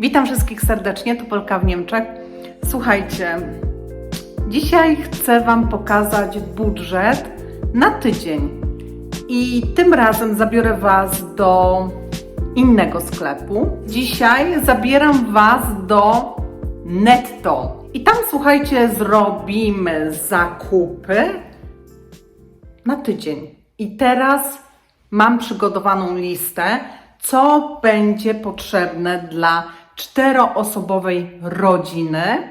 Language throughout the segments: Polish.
Witam wszystkich serdecznie, to Polka w Niemczech. Słuchajcie, dzisiaj chcę Wam pokazać budżet na tydzień. I tym razem zabiorę Was do innego sklepu. Dzisiaj zabieram Was do Netto. I tam, słuchajcie, zrobimy zakupy na tydzień. I teraz mam przygotowaną listę, co będzie potrzebne dla czteroosobowej rodziny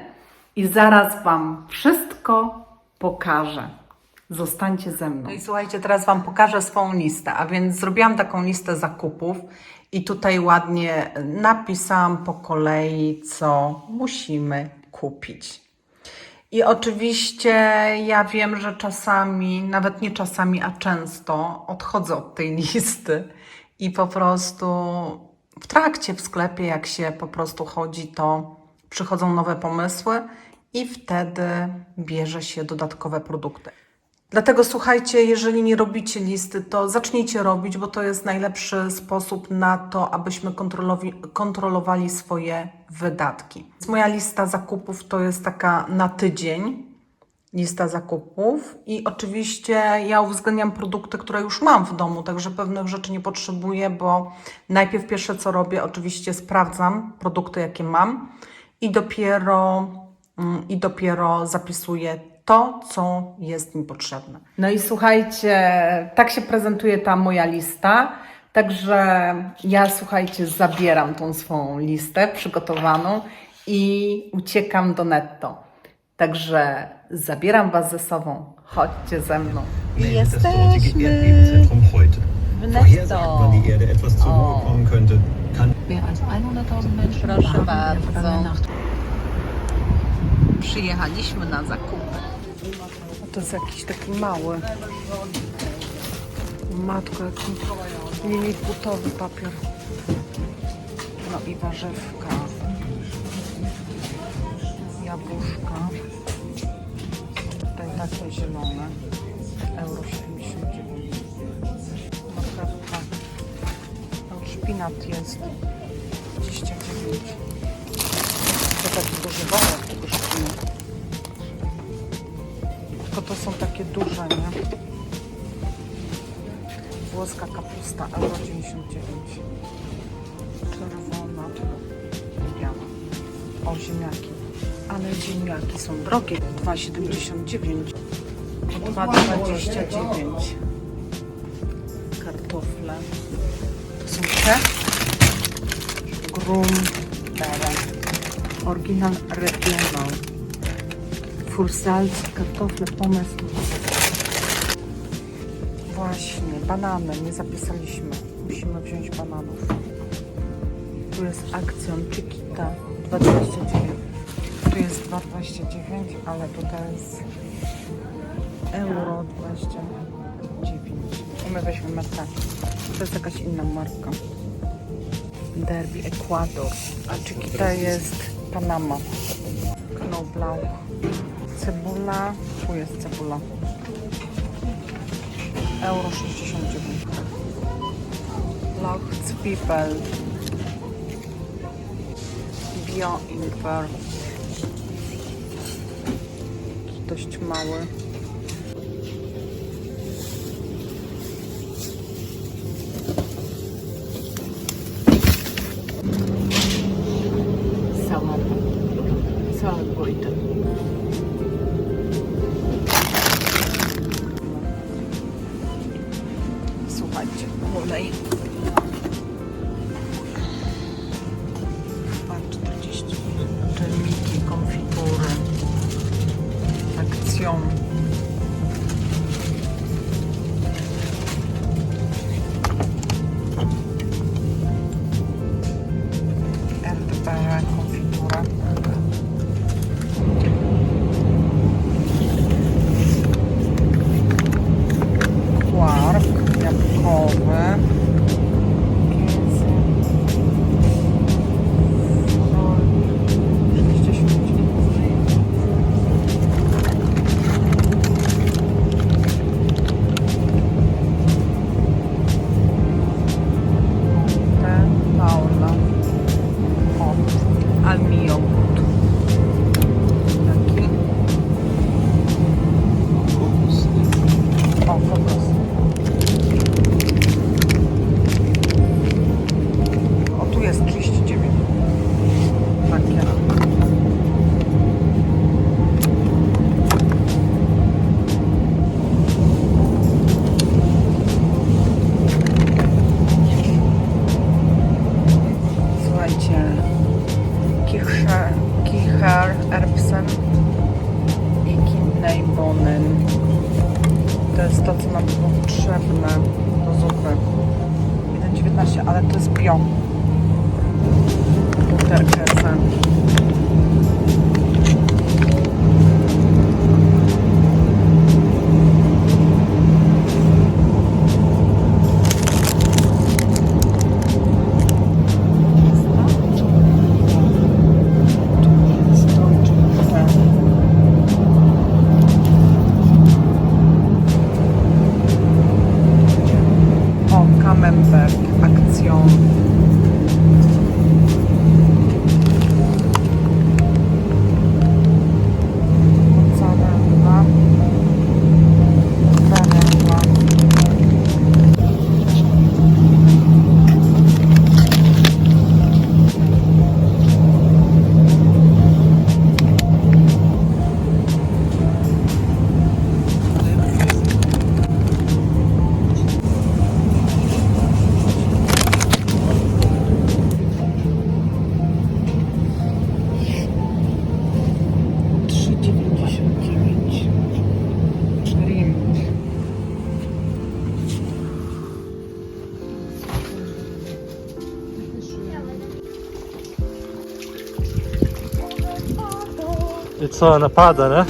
i zaraz Wam wszystko pokażę. Zostańcie ze mną. No i słuchajcie, teraz Wam pokażę swoją listę, a więc zrobiłam taką listę zakupów i tutaj ładnie napisałam po kolei, co musimy kupić. I oczywiście ja wiem, że czasami, nawet nie czasami, a często odchodzę od tej listy i po prostu w trakcie w sklepie, jak się po prostu chodzi, to przychodzą nowe pomysły i wtedy bierze się dodatkowe produkty. Dlatego słuchajcie, jeżeli nie robicie listy, to zacznijcie robić, bo to jest najlepszy sposób na to, abyśmy kontrolowali swoje wydatki. Moja lista zakupów to jest taka na tydzień lista zakupów i oczywiście ja uwzględniam produkty, które już mam w domu, także pewnych rzeczy nie potrzebuję, bo najpierw pierwsze co robię, oczywiście sprawdzam produkty, jakie mam i dopiero, mm, i dopiero zapisuję to, co jest mi potrzebne. No i słuchajcie, tak się prezentuje ta moja lista. Także ja, słuchajcie, zabieram tą swoją listę przygotowaną i uciekam do netto. Także zabieram Was ze sobą. Chodźcie ze mną. Erdbebenzentrum heute. w netto. wann die Erde etwas zur Ruhe kommen könnte, kann Mehr als 100.000 Menschen Proszę bardzo. Przyjechaliśmy na zakupy. To jest jakiś taki mały. Matko, jaki liliputowy papier. No i warzywka. Jabłuszka. Takie zielone. Euro 79. Marchewka. No, szpinat jest 29. To taki duży worek tego szpinatu. Tylko to są takie duże, nie? Włoska kapusta, euro 99. Czerwona, biała. O, ziemniaki. Ale ziemniaki są drogie. 2,79. 2,29. Kartofle. To są te. Grumbeere. Oryginal regional. Fursalc, kartofle, pomysł. Właśnie, banany, nie zapisaliśmy. Musimy wziąć bananów. Tu jest akcjon Chiquita 2,29. Jest 2,29, ale tutaj jest euro 29. I my weźmiemy tak. To jest jakaś inna marka. Derby Ecuador. A Chiquita jest Panama. Knoblauch. Cebula. Tu jest cebula. Euro 69. Lauch Zwiebel. Bio. Dość mały. Co, napada, nie?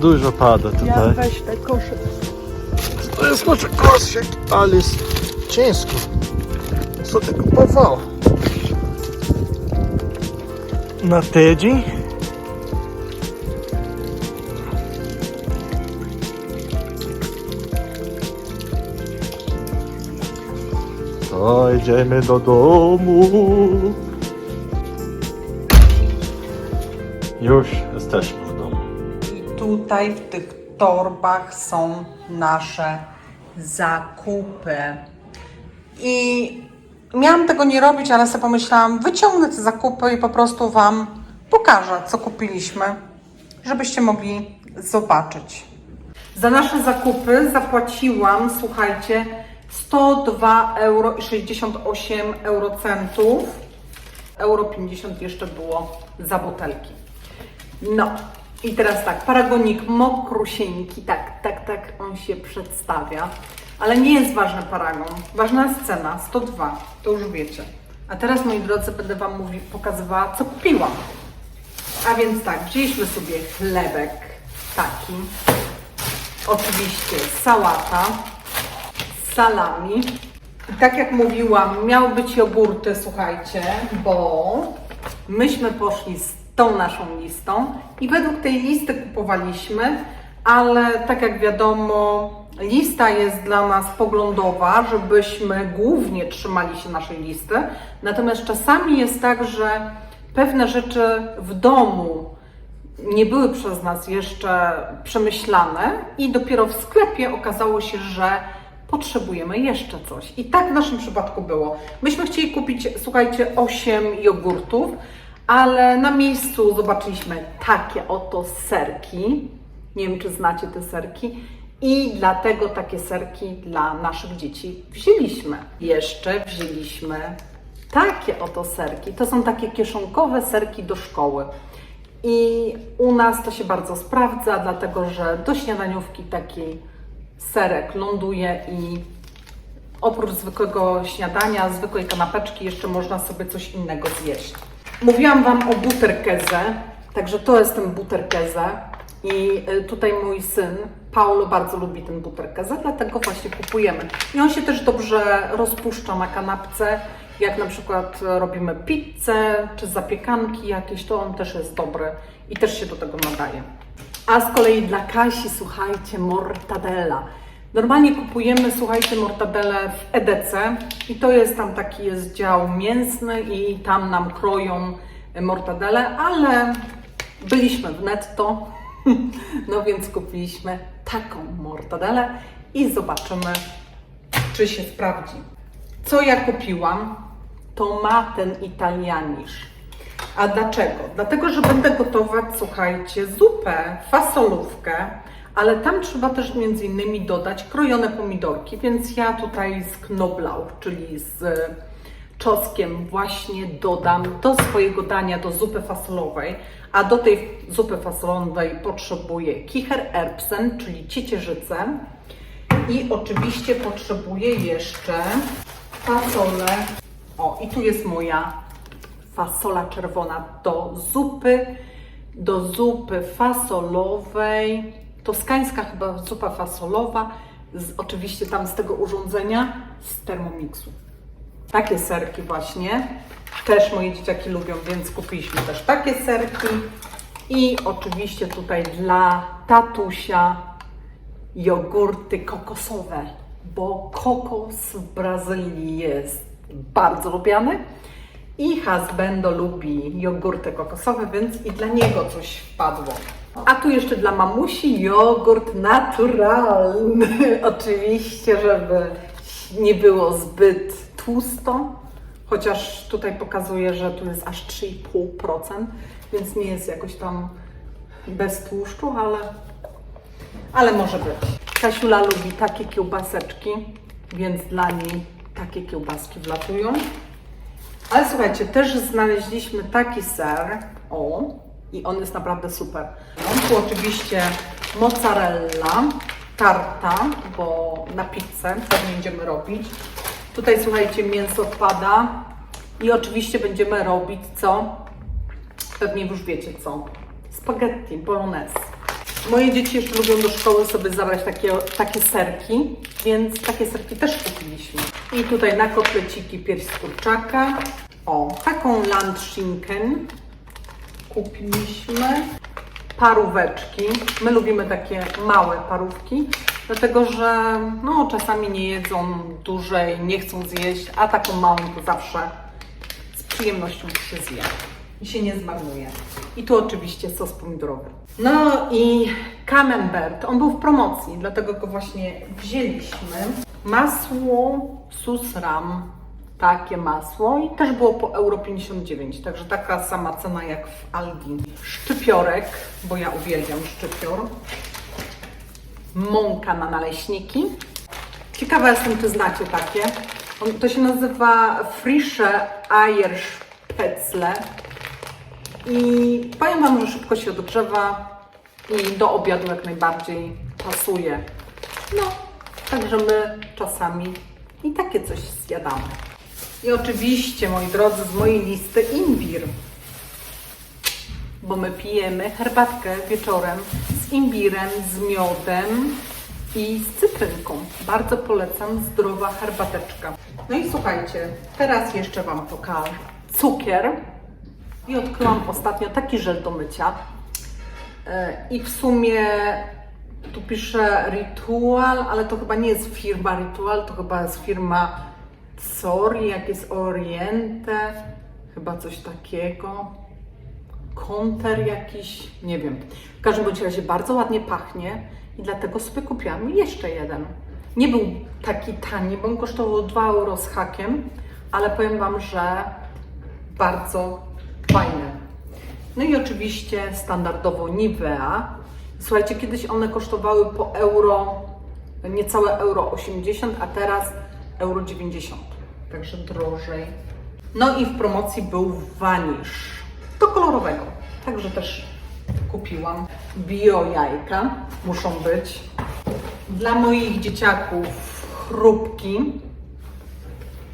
Dużo pada tutaj. weź te kosze. To jest może koszyk, ale jest ciężko. Co ty kupował? Na tydzień? To idziemy do domu. Już jesteśmy w domu. I tutaj w tych torbach są nasze zakupy. I miałam tego nie robić, ale sobie pomyślałam, wyciągnę te zakupy i po prostu Wam pokażę, co kupiliśmy, żebyście mogli zobaczyć. Za nasze zakupy zapłaciłam, słuchajcie, 102 euro i 68 eurocentów. Euro 50 jeszcze było za butelki. No i teraz tak, paragonik mokrusieńki, tak, tak, tak on się przedstawia, ale nie jest ważny paragon, ważna jest cena, 102, to już wiecie. A teraz, moi drodzy, będę Wam mówi, pokazywała, co kupiłam. A więc tak, wzięliśmy sobie chlebek taki, oczywiście sałata, salami. I tak jak mówiłam, miały być jogurty, słuchajcie, bo myśmy poszli z tą naszą listą i według tej listy kupowaliśmy, ale tak jak wiadomo, lista jest dla nas poglądowa, żebyśmy głównie trzymali się naszej listy. Natomiast czasami jest tak, że pewne rzeczy w domu nie były przez nas jeszcze przemyślane i dopiero w sklepie okazało się, że potrzebujemy jeszcze coś. I tak w naszym przypadku było. Myśmy chcieli kupić, słuchajcie, 8 jogurtów, ale na miejscu zobaczyliśmy takie oto serki. Nie wiem, czy znacie te serki. I dlatego takie serki dla naszych dzieci wzięliśmy. Jeszcze wzięliśmy takie oto serki. To są takie kieszonkowe serki do szkoły. I u nas to się bardzo sprawdza, dlatego że do śniadaniówki taki serek ląduje i oprócz zwykłego śniadania, zwykłej kanapeczki, jeszcze można sobie coś innego zjeść. Mówiłam Wam o buterkeze, także to jest ten buterkeze. I y, tutaj mój syn, Paulo, bardzo lubi ten buterkeze, dlatego właśnie kupujemy. I on się też dobrze rozpuszcza na kanapce. Jak na przykład robimy pizzę czy zapiekanki jakieś, to on też jest dobry i też się do tego nadaje. A z kolei dla Kasi, słuchajcie, mortadella. Normalnie kupujemy, słuchajcie, mortadelle w EDC i to jest tam taki jest dział mięsny i tam nam kroją mortadele, ale byliśmy w netto, no więc kupiliśmy taką mortadelę i zobaczymy, czy się sprawdzi. Co ja kupiłam, to ma ten italianisz. A dlaczego? Dlatego, że będę gotować, słuchajcie, zupę, fasolówkę, ale tam trzeba też między innymi dodać krojone pomidorki, więc ja tutaj z knoblauch, czyli z czosnkiem właśnie dodam do swojego dania, do zupy fasolowej, a do tej zupy fasolowej potrzebuję kicher erbsen, czyli ciecierzycę i oczywiście potrzebuję jeszcze fasolę. O, i tu jest moja fasola czerwona do zupy, do zupy fasolowej. Toskańska chyba zupa fasolowa, z, oczywiście tam z tego urządzenia, z Thermomixu. Takie serki właśnie. Też moje dzieciaki lubią, więc kupiliśmy też takie serki. I oczywiście tutaj dla tatusia jogurty kokosowe, bo kokos w Brazylii jest bardzo lubiany i husbando lubi jogurty kokosowe, więc i dla niego coś wpadło. A tu jeszcze dla mamusi jogurt naturalny. Oczywiście, żeby nie było zbyt tłusto, chociaż tutaj pokazuje, że tu jest aż 3,5%, więc nie jest jakoś tam bez tłuszczu, ale ale może być. Kasiula lubi takie kiełbaseczki, więc dla niej takie kiełbaski wlatują. Ale słuchajcie, też znaleźliśmy taki ser, o, i on jest naprawdę super. Tu oczywiście mozzarella, tarta, bo na pizzę pewnie będziemy robić. Tutaj słuchajcie, mięso wpada i oczywiście będziemy robić co? Pewnie już wiecie co. Spaghetti, bolognese. Moje dzieci jeszcze lubią do szkoły sobie zabrać takie, takie serki, więc takie serki też kupiliśmy. I tutaj na kotleciki pierś z kurczaka. O, taką landschinken kupiliśmy. Paróweczki. My lubimy takie małe parówki, dlatego że no, czasami nie jedzą dłużej, nie chcą zjeść, a taką małą to zawsze z przyjemnością się zje i się nie zmarnuje. I tu oczywiście sos pomidorowy. No i camembert, on był w promocji, dlatego go właśnie wzięliśmy. Masło susram, takie masło i też było po euro 59, także taka sama cena jak w Aldi. Szczypiorek, bo ja uwielbiam szczypior. Mąka na naleśniki. Ciekawa jestem, czy znacie takie. On, to się nazywa Frische Eierspätzle. I powiem Wam, że szybko się dogrzewa i do obiadu jak najbardziej pasuje. No, także my czasami i takie coś zjadamy. I oczywiście, moi drodzy, z mojej listy imbir. Bo my pijemy herbatkę wieczorem z imbirem, z miodem i z cytrynką. Bardzo polecam, zdrowa herbateczka. No i słuchajcie, teraz jeszcze Wam pokażę cukier. I odkryłam ostatnio taki żel do mycia. E, I w sumie tu pisze Ritual, ale to chyba nie jest firma Ritual, to chyba jest firma Sori, jak jest Oriente, chyba coś takiego. Konter jakiś, nie wiem. W każdym bądź razie bardzo ładnie pachnie i dlatego sobie kupiłam jeszcze jeden. Nie był taki tani, bo on kosztował 2 euro z hakiem, ale powiem Wam, że bardzo fajne. No i oczywiście standardowo Nivea. Słuchajcie, kiedyś one kosztowały po euro, niecałe euro 80, a teraz euro 90, także drożej. No i w promocji był wanisz, do kolorowego, także też kupiłam. Bio jajka muszą być. Dla moich dzieciaków chrupki,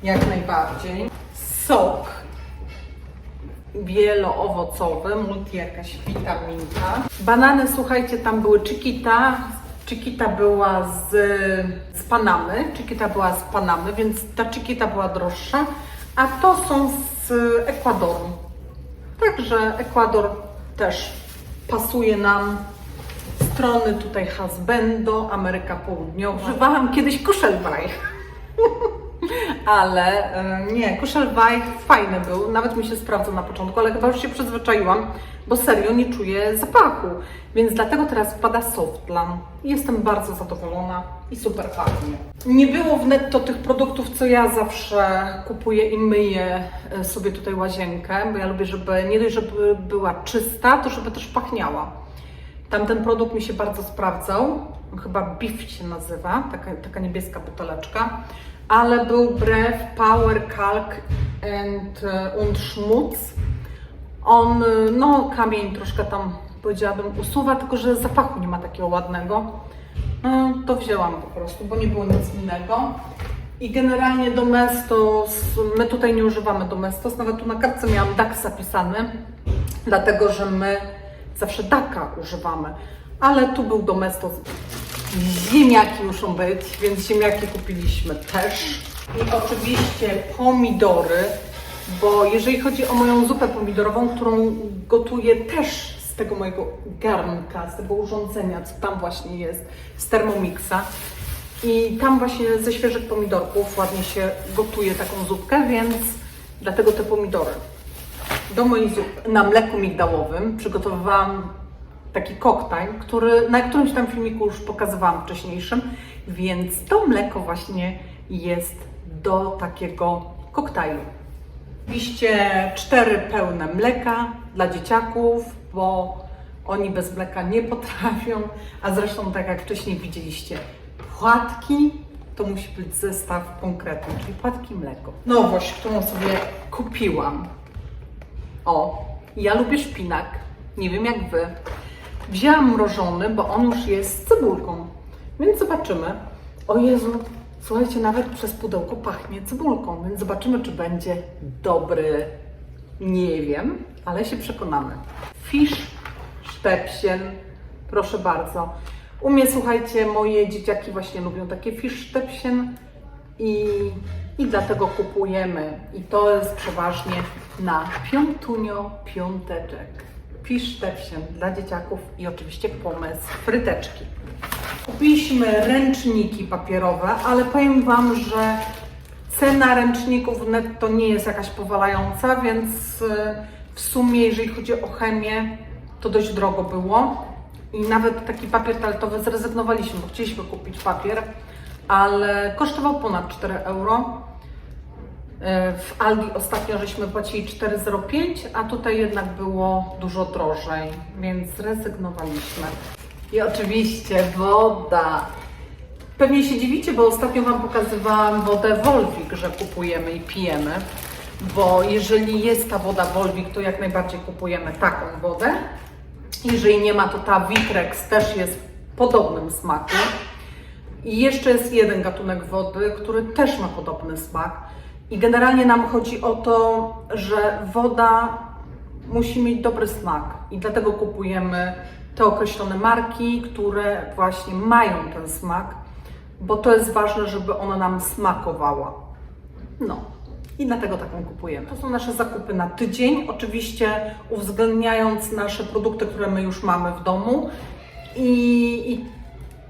jak najbardziej. Sok wieloowocowy, multi jakaś witaminka. Banany, słuchajcie, tam były Chiquita. Chiquita była z, z Panamy. Chiquita była z Panamy, więc ta Chiquita była droższa. A to są z Ekwadoru. Także Ekwador też pasuje nam. Strony tutaj Hasbendo, Ameryka Południowa. Używałam kiedyś Kuszelweich. Ale e, nie, Kuszelweich fajny był, nawet mi się sprawdzał na początku, ale chyba już się przyzwyczaiłam, bo serio nie czuję zapachu. Więc dlatego teraz wpada Softlan. Jestem bardzo zadowolona i super pachnie. Nie było w netto tych produktów, co ja zawsze kupuję i myję e, sobie tutaj łazienkę, bo ja lubię, żeby nie dość, żeby była czysta, to żeby też pachniała. Tamten produkt mi się bardzo sprawdzał. Chyba Beef się nazywa, taka, taka niebieska buteleczka. Ale był Brew Power Kalk and, e, und Schmutz. On, e, no kamień troszkę tam powiedziałabym usuwa, tylko że zapachu nie ma takiego ładnego. No, to wzięłam po prostu, bo nie było nic innego. I generalnie Domestos, my tutaj nie używamy Domestos, nawet tu na kartce miałam DAX zapisany, dlatego że my zawsze Daka używamy. Ale tu był Domestos. Ziemniaki muszą być, więc ziemniaki kupiliśmy też. I oczywiście pomidory, bo jeżeli chodzi o moją zupę pomidorową, którą gotuję też z tego mojego garnka, z tego urządzenia, co tam właśnie jest, z Thermomixa. I tam właśnie ze świeżych pomidorków ładnie się gotuje taką zupkę, więc dlatego te pomidory. Do mojej zupy na mleku migdałowym przygotowywałam taki koktajl, który na którymś tam filmiku już pokazywałam wcześniejszym, więc to mleko właśnie jest do takiego koktajlu. Oczywiście cztery pełne mleka dla dzieciaków, bo oni bez mleka nie potrafią, a zresztą tak jak wcześniej widzieliście, płatki to musi być zestaw konkretny, czyli płatki mleko. Nowość, którą sobie kupiłam. O, ja lubię szpinak, nie wiem jak Wy. Wzięłam mrożony, bo on już jest z cebulką, więc zobaczymy. O Jezu, słuchajcie, nawet przez pudełko pachnie cebulką, więc zobaczymy, czy będzie dobry. Nie wiem, ale się przekonamy. Fish Stepsien, proszę bardzo. U mnie, słuchajcie, moje dzieciaki właśnie lubią takie fish Stepsien i, i dlatego kupujemy. I to jest przeważnie na piątunio piąteczek. Fish Stepsien dla dzieciaków i oczywiście pomysł fryteczki. Kupiliśmy ręczniki papierowe, ale powiem Wam, że cena ręczników netto nie jest jakaś powalająca, więc e, w sumie, jeżeli chodzi o chemię, to dość drogo było. I nawet taki papier toaletowy zrezygnowaliśmy, bo chcieliśmy kupić papier, ale kosztował ponad 4 euro. E, W Aldi ostatnio żeśmy płacili 4,05, a tutaj jednak było dużo drożej, więc zrezygnowaliśmy. I oczywiście woda. Pewnie się dziwicie, bo ostatnio Wam pokazywałam wodę Volvic, że kupujemy i pijemy. Bo jeżeli jest ta woda Volvic, to jak najbardziej kupujemy taką wodę. Jeżeli nie ma, to ta Vitrex też jest w podobnym smaku. I jeszcze jest jeden gatunek wody, który też ma podobny smak. I generalnie nam chodzi o to, że woda musi mieć dobry smak. I dlatego kupujemy te określone marki, które właśnie mają ten smak, bo to jest ważne, żeby ona nam smakowała. No. I dlatego taką kupujemy. To są nasze zakupy na tydzień, oczywiście uwzględniając nasze produkty, które my już mamy w domu. I, i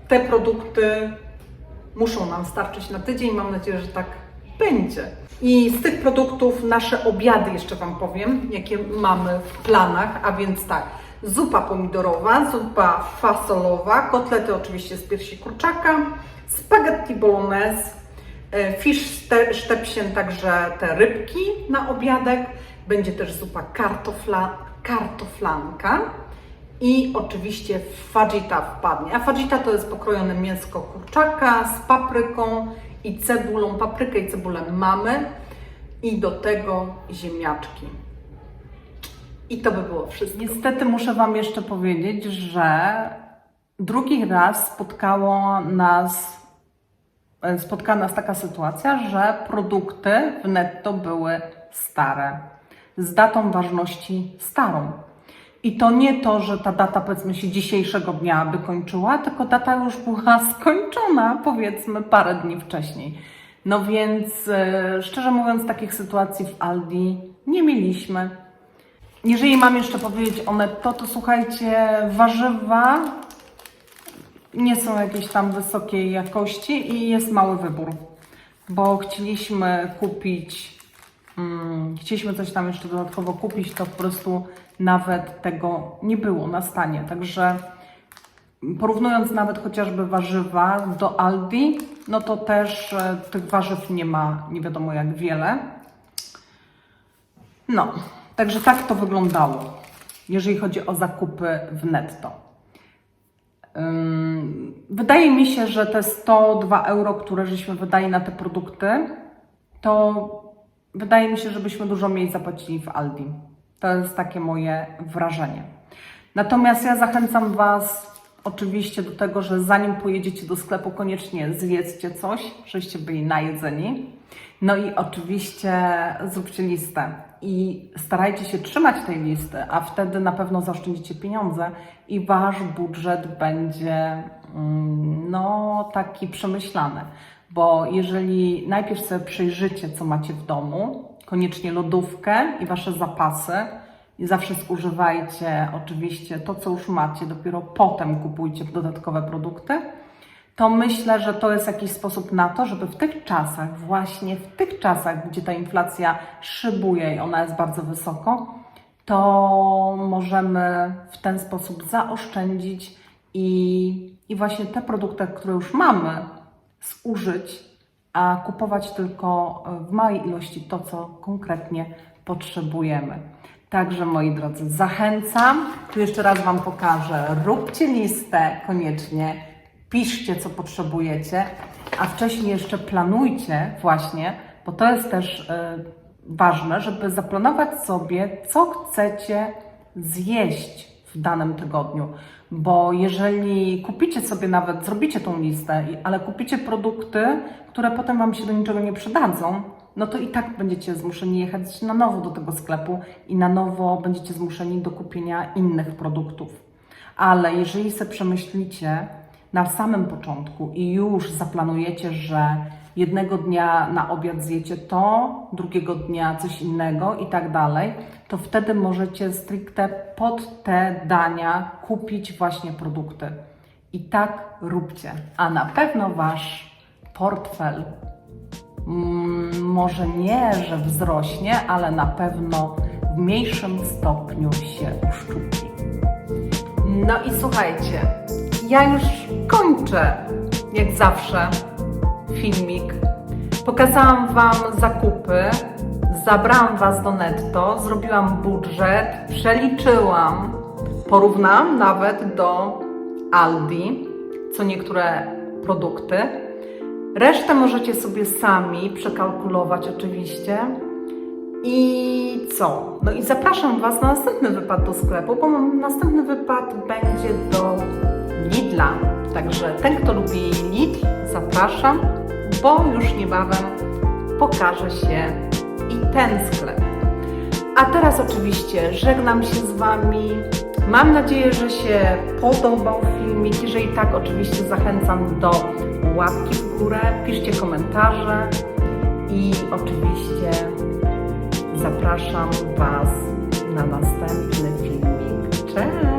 te produkty muszą nam starczyć na tydzień. Mam nadzieję, że tak będzie. I z tych produktów nasze obiady jeszcze Wam powiem, jakie mamy w planach, a więc tak, zupa pomidorowa, zupa fasolowa, kotlety oczywiście z piersi kurczaka, spaghetti bolognese, e, ste- sztepsien, także te rybki na obiadek, będzie też zupa kartofla, kartoflanka, i oczywiście fajita wpadnie. A fajita to jest pokrojone mięsko kurczaka z papryką i cebulą. Paprykę i cebulę mamy. I do tego ziemniaczki. I to by było wszystko. Niestety muszę Wam jeszcze powiedzieć, że drugi raz spotkało nas, e, spotkała nas taka sytuacja, że produkty w netto były stare. Z datą ważności starą. I to nie to, że ta data powiedzmy się dzisiejszego dnia by kończyła, tylko data już była skończona powiedzmy parę dni wcześniej. No więc e, szczerze mówiąc takich sytuacji w Aldi nie mieliśmy. Jeżeli mam jeszcze powiedzieć o netto, to słuchajcie, warzywa nie są jakieś tam wysokiej jakości i jest mały wybór, bo chcieliśmy kupić, mm, chcieliśmy coś tam jeszcze dodatkowo kupić, to po prostu nawet tego nie było na stanie. Także porównując nawet chociażby warzywa do Aldi, no to też e, tych warzyw nie ma nie wiadomo jak wiele. No, także tak to wyglądało, jeżeli chodzi o zakupy w netto. Wydaje mi się, że te 102 euro, które żeśmy wydali na te produkty, to wydaje mi się, że byśmy dużo mniej zapłacili w Aldi. To jest takie moje wrażenie. Natomiast ja zachęcam Was oczywiście do tego, że zanim pojedziecie do sklepu, koniecznie zjedzcie coś, żebyście byli najedzeni. No i oczywiście zróbcie listę i starajcie się trzymać tej listy, a wtedy na pewno zaoszczędzicie pieniądze i wasz budżet będzie mm, no taki przemyślany. Bo jeżeli najpierw sobie przejrzycie, co macie w domu, koniecznie lodówkę i wasze zapasy, i zawsze zużywajcie oczywiście to, co już macie, dopiero potem kupujcie dodatkowe produkty, to myślę, że to jest jakiś sposób na to, żeby w tych czasach, właśnie w tych czasach, gdzie ta inflacja szybuje i ona jest bardzo wysoko, to możemy w ten sposób zaoszczędzić i, i właśnie te produkty, które już mamy, zużyć, a kupować tylko w małej ilości to, co konkretnie potrzebujemy. Także moi drodzy, zachęcam. Tu jeszcze raz Wam pokażę. Róbcie listę koniecznie, piszcie co potrzebujecie, a wcześniej jeszcze planujcie właśnie, bo to jest też e, ważne, żeby zaplanować sobie, co chcecie zjeść w danym tygodniu. Bo jeżeli kupicie sobie nawet, zrobicie tą listę, ale kupicie produkty, które potem Wam się do niczego nie przydadzą, no to i tak będziecie zmuszeni jechać na nowo do tego sklepu i na nowo będziecie zmuszeni do kupienia innych produktów. Ale jeżeli sobie przemyślicie na samym początku i już zaplanujecie, że jednego dnia na obiad zjecie to, drugiego dnia coś innego i tak dalej, to wtedy możecie stricte pod te dania kupić właśnie produkty. I tak róbcie, a na pewno wasz portfel mm, może nie, że wzrośnie, ale na pewno w mniejszym stopniu się uszczupi. No i słuchajcie, ja już kończę, jak zawsze, filmik. Pokazałam Wam zakupy, zabrałam Was do netto, zrobiłam budżet, przeliczyłam, porównałam nawet do Aldi, co niektóre produkty. Resztę możecie sobie sami przekalkulować oczywiście. I co? No i zapraszam Was na następny wypad do sklepu, bo następny wypad będzie do Lidla. Także ten, kto lubi Lidl, zapraszam, bo już niebawem pokaże się i ten sklep. A teraz oczywiście żegnam się z Wami. Mam nadzieję, że się podobał filmik. Jeżeli tak, oczywiście zachęcam do łapki w górę, piszcie komentarze i oczywiście zapraszam Was na następny filmik. Cześć!